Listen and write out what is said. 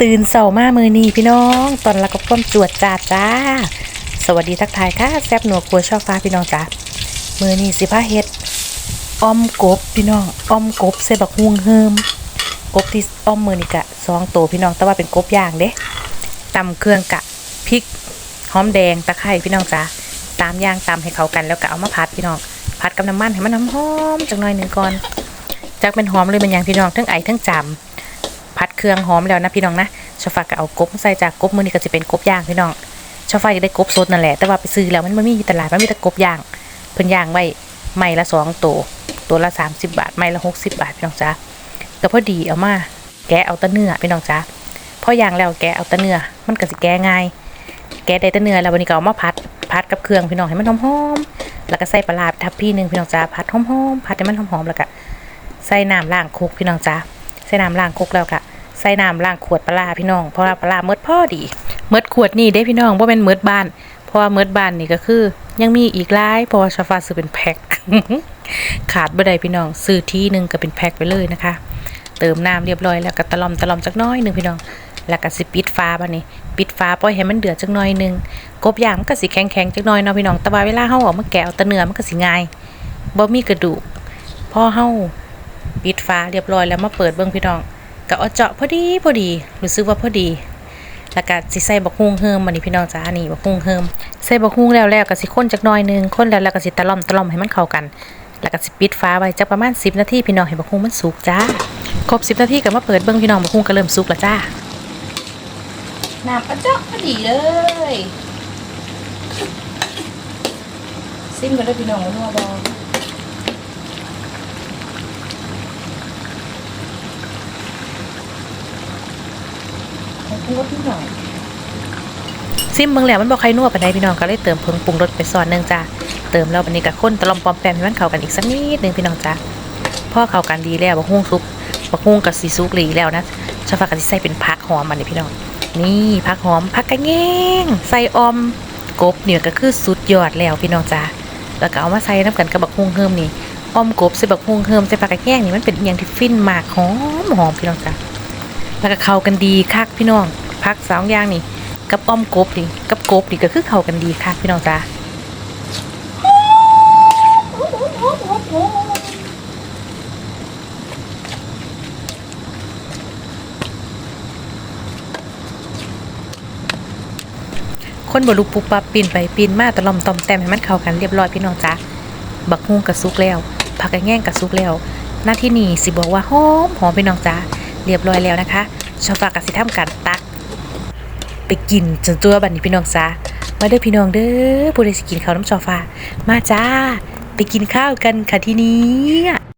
ตื่นเสามามือนีพี่น้อง ตอนละก็ก้มจวดจ้าจ้า สวัสดีทักทายค่ะแซบหนัวครัวชอบฟ้าพี่น้องจ้ามือนีสิพาเฮ็ดอ้อมกบพี่น้องอ้อมกบใส่บักฮวงเฮิมกบที่อ้อมมือนี่กะสองโตพี่น้องแต่ว่าเป็นกบย่างเด้ตำเครื่องกะพริกหอมแดงตะไคร้พี่น้องจ้าตามย่างตำให้เขากันแล้วก็เอามาผัดพี่น้องผัดกับน้ำมันให้มันหอมๆจักหน่อยหนึ่งก่อนจากเป็นหอมเลยมันอย่างพี่น้องทั้งไอทั้งจำผัด เครื่องหอมแล้วนะพี่น้องนะชาวฟ้าก็เอากบใส่จากกบมือนี่ก็จะเป็นกบย่างพี่น้องชาวฟ้าอยากได้กบสดนั่นแหละ แต่ว่าไปซื้อแล้วมันไม่มีอยู่ตลาดมันมีแต่กบย่าง เพิ่นย่างไว้ไม้ละสองตัวตัวละ 30 บาท ไม้ละ 60 บาทพี่น้องจ้าก็พอดีเอามาแกะเอาตะเนื้อพี่น้องจ้าพอย่างแล้วแกะเอาตะเนื้อมันก็สิแกะง่าย แกะได้ตะเนื้อแล้ววันนี้ก็เอามาผัดผัดกับเครื่องพี่น้องให้มันหอมๆแล้วก็ใส่ปลาร้าทับพี่หนึงพี่น้องจ้าผัดหอมๆผัดให้มันหอมๆแล้วก็ใส่น้ำล้างคุกพี่น้องจ้าใส่น้ำล้างคุกแล้วก็ ใส่น้ำล้างขวดปลาพี่น้อง เพราะว่าปลาเมดพ่อดีเมดขวดนี่เด้พี่น้องว่าเป็นเมดบ้าน เพราะว่าเมดบ้านนี่ก็คือ ยังมีอีกหลายเพราะว่าชาฟ้าซื้อเป็นแพ็คขาดบ่ได้พี่น้อง ซื้อที่หนึ่งก็เป็นแพ็คไปเลยนะคะ เติมน้ำเรียบร้อยแล้วก็ตะลอมตะลอมจักน้อยหนึ่งพี่น้องแล้วก็สิปิดฟ้าบัดนี้ปิดฟ้าปล่อยให้มันเดือดจักน้อยหนึงกบยางมันก็สิแข็งๆจักน้อยเนาะพี่น้องแต่ว่าเวลาเฮาออกมาแกะเอาตะเนื้อมันก็สิง่ายบ่มีกระดูกพอเฮาปิดฟ้าเรียบร้อยแล้วมาเปิดเบิ่งพี่น้อง ก็เอาเจาะพอดีพอดีรู้สึกว่าพอดี แล้วก็สิใส่บักฮุงเฮิมมันนี่พี่น้องจ้านี่บักฮุงเฮิมใส่บักฮุงแล้วแล้วก็สิข้นจักหน่อยหนึงข้นแล้วแล้วก็สิตะล่อมตะล่อมให้มันเข้ากัน แล้วก็สิปิดฟ้าไว้จักประมาณ 10 นาทีพี่น้องให้บักฮุงมันสุกจ้าครบ 10 นาทีก็มาเปิดเบิ่งพี่น้องบักฮุงก็เริ่มสุกแล้วจ้าน้ำกระเจาะพอดีเลยซิมกันด้วยพี่น้องนัวบอ ปรุงรสนิดหน่อยซิมเบิ่งแล้วมันบ่ใครนัวปานใดพี่น้องก็เลยเติมผงปรุงรสไปส่วนนึงจ้าเติมแล้วบัดนี้ก็ข้นตะลอมปอมแปมให้มันเข้ากันอีกสักนิดนึงพี่น้องจ้าพอเข้ากันดีแล้วบักฮุ้งซุปบักฮุ้งกับสีซุกหลีแล้วนะชาวฟ้าก็สิใส่เป็นผักหอมมันนี่พี่น้องนี่ผักหอมผักกระแยงใส่ออมกบเนี่ยก็คือสุดยอดแล้วพี่น้องจ้าแล้วก็เอามาใส่น้ำกันกับบักฮุ้งเฮิมนี่ออมกบใส่บักฮุ้งเฮิมใส่ผักกระแยงนี่มันเป็นอย่างที่ฟินมากหอมหอมพี่น้องจ้า แล้วก็เข้ากันดีคักพี่น้องพักสองอย่างนี่กับอ้อมกบนี่กับกบนี่ก็คือเข้ากันดีคักพี่น้องจ้าคนบลุกปุบปับปีนไปปีนมาตะลอมตอมแต้มให้มันเข้ากันเรียบร้อยพี่น้องจ้าบักฮุ้งกับซุกแล้วผักกระแง่งกับซุกแล้วหน้าที่นี่สิบอกว่าหอมหอมพี่น้องจ้า เรียบร้อยแล้วนะคะชาวฝากกับสิทำการตัก ไปกินจนตัวบัดนี้พี่น้องจ้ามาเด้อพี่น้องเด้อผู้ใดสิกินข้าวน้ำชอฟ้ามาจ้า ไปกินข้าวกันค่ะที่นี้